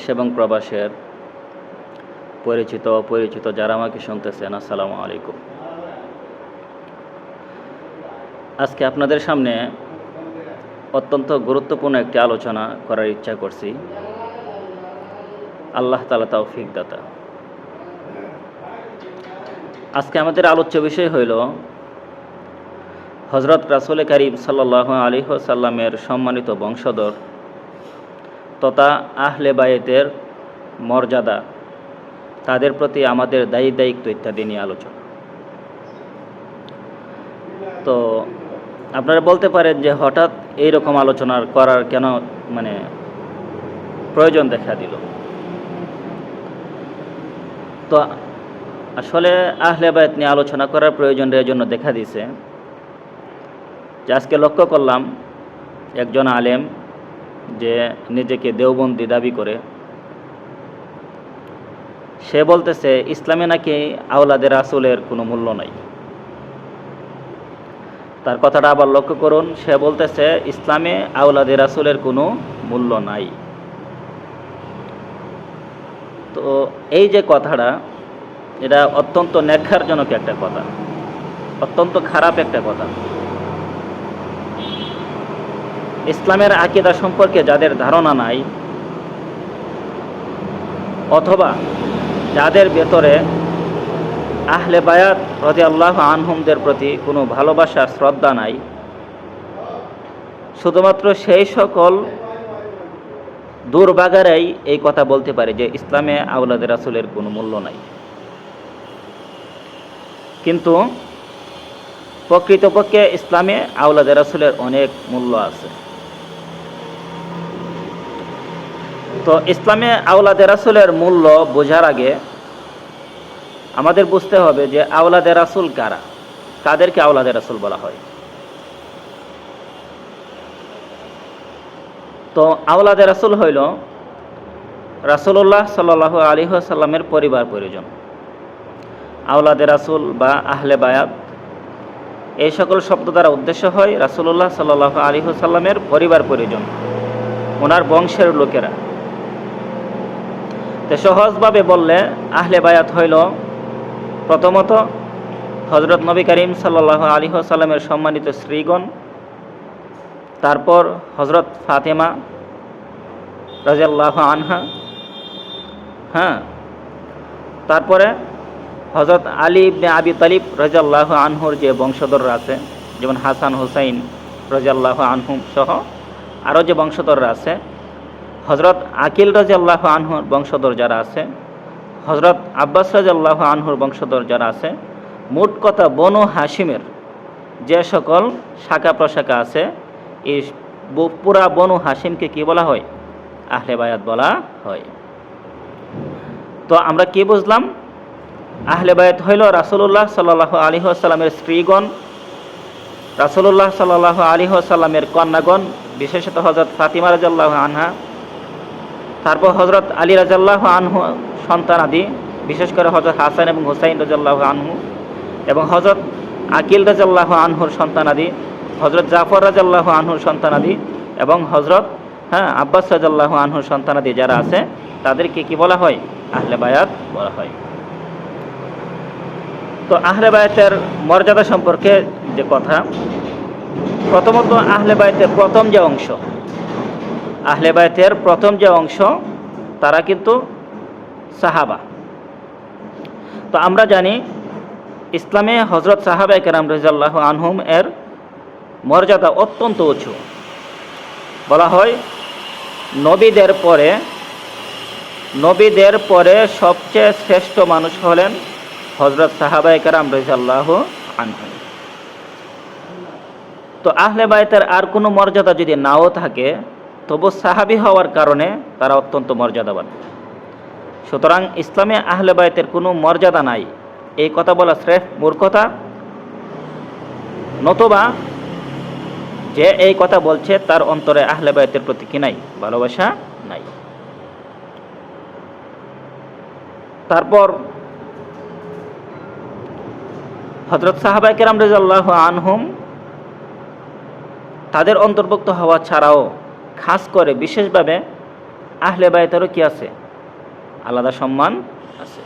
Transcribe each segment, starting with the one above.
দেশ এবং প্রবাসের পরিচিত অপরিচিত যারা আমাকে শুনতেছেন, আসসালামু আলাইকুম। আজকে আপনাদের সামনে অত্যন্ত গুরুত্বপূর্ণ একটি আলোচনা করার ইচ্ছা করছি। আল্লাহ তালা তৌফিক দাতা আজকে আমাদের আলোচ্য বিষয় হইল হজরত রাসুল করিম সাল্লাহ আলী সাল্লামের সম্মানিত বংশধর তথা আহলে বায়েতের মর্যাদা, তাদের প্রতি আমাদের দায়ী দায়িত্ব ইত্যাদি নিয়ে আলোচনা। তো আপনারা বলতে পারেন যে হঠাৎ এই রকম আলোচনা করার কেন মানে প্রয়োজন দেখা দিল? তো আসলে আহলে বায়ত নিয়ে আলোচনা করার প্রয়োজন এর জন্য দেখা দিছে যে আজকে লক্ষ্য করলাম একজন আলেম যে নিজেকে দেওবন্দি দাবি করে। সে বলতেছে, ইসলামে নাকি আওলাদের আসলের কোনো মূল্য নাই। তার কথাটা আবার লক্ষ্য করুন, সে বলতেছে, ইসলামে আওলাদের আসলের কোনো মূল্য নাই। তো এই যে কথাটা, এটা অত্যন্ত ন্যাক্ষারজনক একটা কথা, অত্যন্ত খারাপ একটা কথা। ইসলামের আকিদা সম্পর্কে যাদের ধারণা নাই, অথবা যাদের ভেতরে আহলে বায়াত রদি আল্লাহ আনহুমদের প্রতি কোনো ভালোবাসা, শ্রদ্ধা নাই, শুধুমাত্র সেই সকল দুর্বাগারাই এই কথা বলতে পারে যে ইসলামে আউলাদের রাসুলের কোনো মূল্য নাই। কিন্তু প্রকৃতপক্ষে ইসলামে আউলাদের রাসুলের অনেক মূল্য আছে। তো ইসলামে আউলাদের রাসুলের মূল্য বোঝার আগে আমাদের বুঝতে হবে যে আওলাদের রাসুল কারা? কাদেরকে আওলাদের রাসুল বলা হয়? তো আওলাদের রাসুল হইল রাসুল্লাহ সাল আলী সাল্লামের পরিবার প্রয়োজন আওলাদের রাসুল বা আহলে বায়াত, এই সকল শব্দ দ্বারা উদ্দেশ্য হয় রাসুল্লাহ সাল আলী সাল্লামের পরিবার প্রয়োজন ওনার বংশের লোকেরা। তো সহজভাবে বললে আহলে বায়াত হইল প্রথমত হজরত নবী করিম সাল্লাহ আলী সাল্লামের সম্মানিত শ্রীগণ তারপর হজরত ফাতেমা রাজাল্লাহ আনহা হ্যাঁ তারপরে হজরত আলী ইবনে আবি তালিব রাজাল্লাহ আনহুর যে বংশধররা আছে, যেমন হাসান, হুসাইন রাজাল্লাহ আনহুম সহ আরও যে বংশধররা আছে হজরত আকিল রাজাল্লাহ আনহুর বংশধর যারা আছে, হজরত আব্বাস রাজাল্লাহ আনহুর বংশধর যারা আছে, মোট কথা বনু হাসিমের যে সকল শাখা প্রশাখা আছে, এই পুরা বনু হাসিমকে কি বলা হয়? আহলে বায়াত বলা হয়। তো আমরা কি বুঝলাম? আহলে বায়াত হইল রাসুল্লাহ সাল্লাহ আলী আসাল্লামের স্ত্রীগণ রাসুল্লাহ সাল্লাহ আলী আসাল্লামের কন্যাগণ, বিশেষত হজরত ফাতিমা রাজাল্লাহ আনহা। তারপর হজরত আলী রাজাল্লাহ আনহু সন্তান আদি, বিশেষ করে হজরত হাসান এবং হুসাইন রাজাল্লাহ আনহু এবং হজরত আকিল রাজাল্লাহ আনহুর সন্তান আদি হজরত জাফর রাজাল্লাহ আনহুর সন্তান আদি এবং হজরত হ্যাঁ আব্বাস রাজাল্লাহ আনহুর সন্তান আদি যারা আছে, তাদেরকে কি বলা হয়? আহলে বায়াত বলা হয়। তো আহলে বায়াতের মর্যাদা সম্পর্কে যে কথা, প্রথমত আহলে বায়াতের প্রথম যে অংশ আহলে বায়াতের প্রথম যে অংশ, তারা কিন্তু সাহাবা। তো আমরা জানি, ইসলামে হজরত সাহাবা কেরাম রাজাল্লাহ আনহুম এর মর্যাদা অত্যন্ত উঁচু। বলা হয়, নবীদের পরে নবীদের পরে সবচেয়ে শ্রেষ্ঠ মানুষ হলেন হজরত সাহাবা কেরাম রাজাল্লাহ আনহু। তো আহলে বায়তের আর কোনো মর্যাদা যদি নাও থাকে তবু সাহাবি হওয়ার কারণে তারা অত্যন্ত মর্যাদাবান। সুতরাং ইসলামে আহলে বায়তের কোনো মর্যাদা নাই। এই কথা বলা স্রেফ মূর্খতা। নতুবা যে এই কথা বলছে তার অন্তরে আহলে বায়তের প্রতি কি নাই? ভালোবাসা নাই। তারপর হজরত সাহাবাই কেরাম রেজাল্লাহ আনহুম তাদের অন্তর্ভুক্ত হওয়া ছাড়াও খাস করে বিশেষভাবে আহলে বায়তেরও কি আছে? আলাদা সম্মান আছে।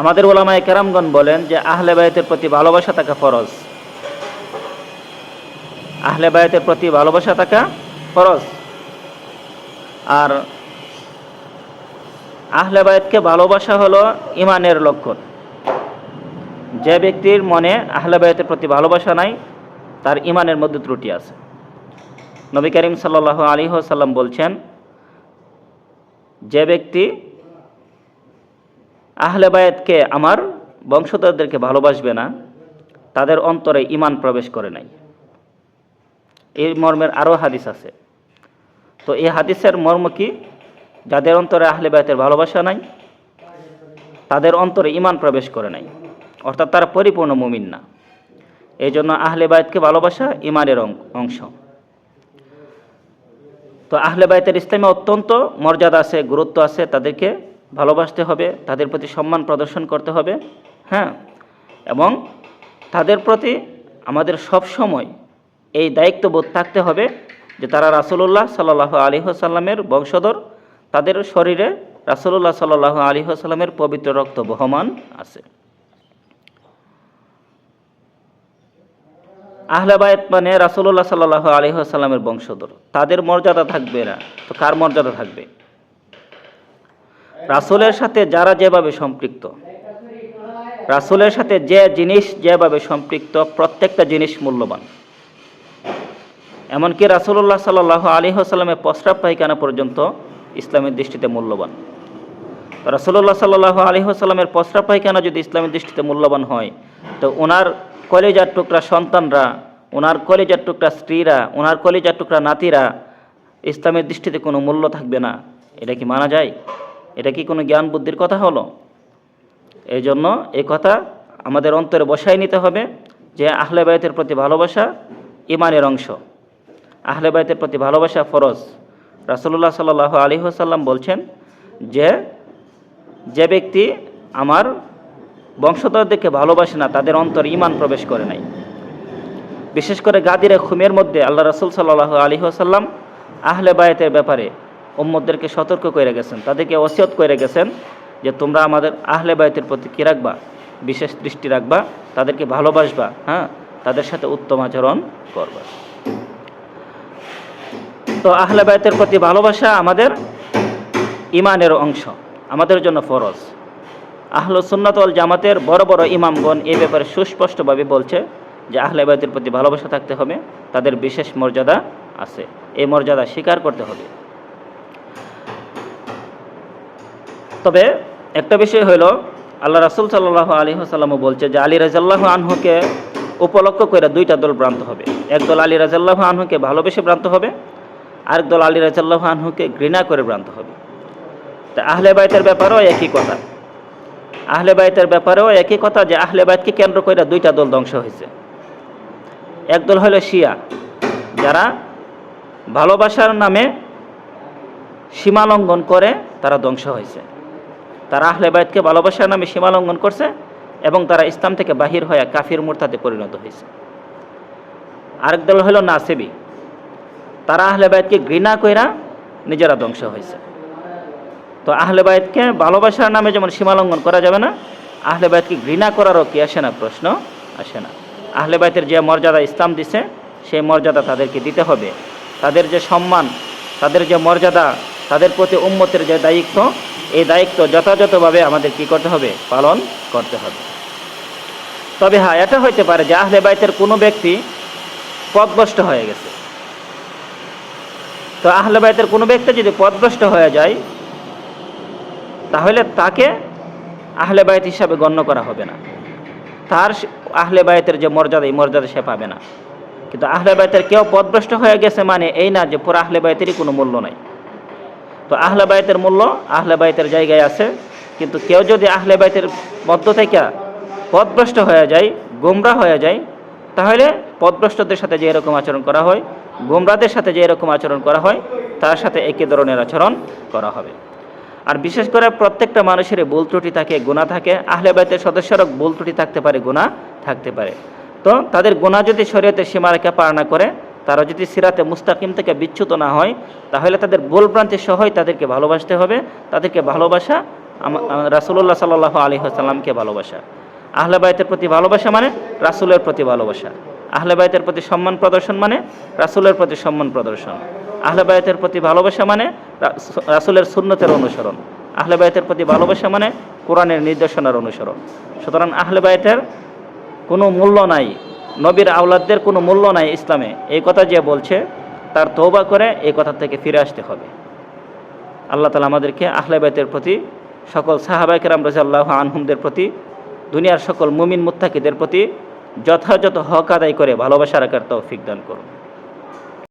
আমাদের ওলামায় কেরামগণ বলেন যে আহলে বায়তের প্রতি ভালোবাসা থাকা ফরজ। আহলে বায়তের প্রতি ভালোবাসা থাকা ফরজ। আর আহলে বায়তকে ভালোবাসা হলো ইমানের লক্ষণ। যে ব্যক্তির মনে আহলে বায়তের প্রতি ভালোবাসা নাই, তার ইমানের মধ্যে ত্রুটি আছে। নবী করিম সাল্লাহ আলী সাল্লাম বলছেন, যে ব্যক্তি আহলে বায়াতকে আমার বংশধরদেরকে ভালোবাসবে না, তাদের অন্তরে ইমান প্রবেশ করে নাই। এই মর্মের আরও হাদিস আছে। তো এই হাদিসের মর্ম কি? যাদের অন্তরে আহলে বায়াতের ভালোবাসা নাই, তাদের অন্তরে ইমান প্রবেশ করে নাই, অর্থাৎ তারা পরিপূর্ণ মুমিন না। এই জন্য আহলে বায়াতকে ভালোবাসা ইমানের অংশ। তো আহলে বায়তের ইসলামে অত্যন্ত মর্যাদা আছে, গুরুত্ব আছে, তাদেরকে ভালোবাসতে হবে, তাদের প্রতি সম্মান প্রদর্শন করতে হবে হ্যাঁ? এবং তাদের প্রতি আমাদের সব সময় এই দায়িত্ববোধ থাকতে হবে যে তারা রাসুলুল্লাহ সাল্লাহ আলী সাল্লামের বংশধর, তাদের শরীরে রাসুলুল্লাহ সাল্লাহ আলী সাল্লামের পবিত্র রক্ত বহমান আছে। আহলাবায়ত মানে রাসুল্লাহ সাল্লাহ আলহিহাসাল্লামের বংশধর। তাদের মর্যাদা থাকবে না। তো কার মর্যাদা থাকবে? রাসুলের সাথে যারা যেভাবে সম্পৃক্ত, রাসুলের সাথে যে জিনিস যেভাবে সম্পৃক্ত, প্রত্যেকটা জিনিস মূল্যবান। এমনকি রাসুল্লাহ সাল্লাহ আলহিহাসাল্লামের প্রস্রাব পায়খানা পর্যন্ত ইসলামের দৃষ্টিতে মূল্যবান। রাসুল্লাহ সাল্লাহ আলহিহাসাল্লামের প্রস্রাব পায়খানা যদি ইসলামের দৃষ্টিতে মূল্যবান হয়, তো ওনার কলেজার টুকরা সন্তানরা ওনার কলেজার টুকরা স্ত্রীরা ওনার কলেজার টুকরা নাতিরা, ইসলামের দৃষ্টিতে কোনো মূল্য থাকবে না। এটা কি মানা যায়? এটা কি কোনো জ্ঞান বুদ্ধির কথা হলো? এই জন্য এই কথা আমাদের অন্তরে বসাই নিতে হবে যে আহলে বায়তের প্রতি ভালোবাসা ইমানের অংশ। আহলে বায়তের প্রতি ভালোবাসা ফরজ। রাসুল্লাহ সাল্লাহ আলী সাল্লাম বলছেন যে যে ব্যক্তি আমার বংশধরদেরকে ভালোবাসে না, তাদের অন্তর ইমান প্রবেশ করে নাই। বিশেষ করে গাদিরে খুমের মধ্যে আল্লাহ রসুল সাল্লাহ আলী আসাল্লাম আহলে বায়াতের ব্যাপারে উম্মদদেরকে সতর্ক করে গেছেন, তাদেরকে ওসিয়ত করে গেছেন যে তোমরা আমাদের আহলে বায়াতের প্রতি কী রাখবা? বিশেষ দৃষ্টি রাখবা, তাদেরকে ভালোবাসবা হ্যাঁ? তাদের সাথে উত্তম আচরণ করবা। তো আহলে বায়াতের প্রতি ভালোবাসা আমাদের ইমানের অংশ, আমাদের জন্য ফরজ। আহল সুন্নাতল জামাতের বড় বড় ইমামগণ এই ব্যাপারে সুস্পষ্টভাবে বলছে যে আহলে বায়তের প্রতি ভালোবাসা থাকতে হবে, তাদের বিশেষ মর্যাদা আছে। এই মর্যাদা স্বীকার করতে হবে। তবে একটা বিষয় হলো, আল্লাহ রাসুল সাল্লাহ আলী সাল্লামও বলছে যে আলী রাজাল্লাহ আনহুকে উপলক্ষ করে দুইটা দল ভ্রান্ত হবে। একদল আলী রাজাল্লাহ আনহুকে ভালোবেসে ভ্রান্ত হবে, আরেক দল আলী রাজাল্লাহ আনহুকে ঘৃণা করে ভ্রান্ত হবে। তা আহলে ব্যাপারেও একই কথা। আহলে বাইতের ব্যাপারেও একই কথা যে আহলে বাইতকে কেন্দ্র করে দুইটা দল ধ্বংস হয়েছে একদল হলো শিয়া, যারা ভালোবাসার নামে সীমালঙ্ঘন করে, তারা ধ্বংস হয়েছে তারা আহলে বাইতকে ভালোবাসার নামে সীমালঙ্ঘন করছে এবং তারা ইসলাম থেকে বাহির হয়ে কাফির মোরতাতে পরিণত হয়েছে আরেক দল হলো নাসেবি, তারা আহলে বাইতকে ঘৃণা কইরা নিজেরা ধ্বংস হয়েছে তো আহলে বায়তকে ভালোবাসার নামে যেমন সীমালঙ্ঘন করা যাবে না, আহলে বায়তকে ঘৃণা করারও কি আসে না? প্রশ্ন আসে না। আহলে বায়তের যে মর্যাদা ইসলাম দিছে, সেই মর্যাদা তাদেরকে দিতে হবে। তাদের যে সম্মান, তাদের যে মর্যাদা, তাদের প্রতি উম্মতের যে দায়িত্ব, এই দায়িত্ব যথাযথভাবে আমাদের কি করতে হবে? পালন করতে হবে। তবে হ্যাঁ এটা হইতে পারে যে আহলে বায়তের কোনো ব্যক্তি পথভ্রষ্ট হয়ে গেছে। তো আহলে বায়তের কোনো ব্যক্তি যদি পথভ্রষ্ট হয়ে যায় তাহলে তাকে আহলে বায়ত হিসাবে গণ্য করা হবে না। তার আহলে বায়তের যে মর্যাদা, এই মর্যাদা সে পাবে না। কিন্তু আহলে বায়তের কেউ পদভ্রষ্ট হয়ে গেছে মানে এই না যে পুরো আহলে বায়তেরই কোনো মূল্য নাই। তো আহলে বায়তের মূল্য আহলে বায়তের জায়গায় আছে। কিন্তু কেউ যদি আহলে বায়তের মধ্য থেকে পদভ্রষ্ট হয়ে যায়, গোমরা হয়ে যায়, তাহলে পদভ্রষ্টদের সাথে যে এরকম আচরণ করা হয়, গোমরাদের সাথে যে এরকম আচরণ করা হয়, তার সাথে একই ধরনের আচরণ করা হবে। আর বিশেষ করে প্রত্যেকটা মানুষের ভুল ত্রুটি থাকে গোনা থাকে। আহলে বাইতের সদস্যরা ভুল ত্রুটি থাকতে পারে গুণা থাকতে পারে। তো তাদের গোনা যদি শরীয়তের সীমারেখা পার না করে, তারা যদি সিরাতে মুস্তাকিম থেকে বিচ্যুত না হয়, তাহলে তাদের ভুলভ্রান্তি সহই তাদেরকে ভালোবাসতে হবে। তাদেরকে ভালোবাসা রাসুল্লাহ সাল্লাহ আলী হাসাল্লামকে ভালোবাসা। আহলে বাইতের প্রতি ভালোবাসা মানে রাসুলের প্রতি ভালোবাসা। আহলে বাইতের প্রতি সম্মান প্রদর্শন মানে রাসুলের প্রতি সম্মান প্রদর্শন। আহলে বাইতের প্রতি ভালোবাসা মানে রাসুলের সুন্নতের অনুসরণ। আহলে বাইতের প্রতি ভালোবাসা মানে কোরআনের নির্দেশনার অনুসরণ। সুতরাং আহলে বাইতের কোনো মূল্য নাই, নবীর আওলাদদের কোনো মূল্য নাই ইসলামে। এই কথা যে বলছে, তার তৌবা করে এই কথা থেকে ফিরে আসতে হবে। আল্লাহ তালা আমাদেরকে আহলে বাইতের প্রতি, সকল সাহাবাইকেরাম রাজাল্লাহ আনহুমদের প্রতি, দুনিয়ার সকল মুমিন মুত্তাকিদের প্রতি যথাযথ হক আদায় করে ভালোবাসা রাখার তৌফিক দান করুন।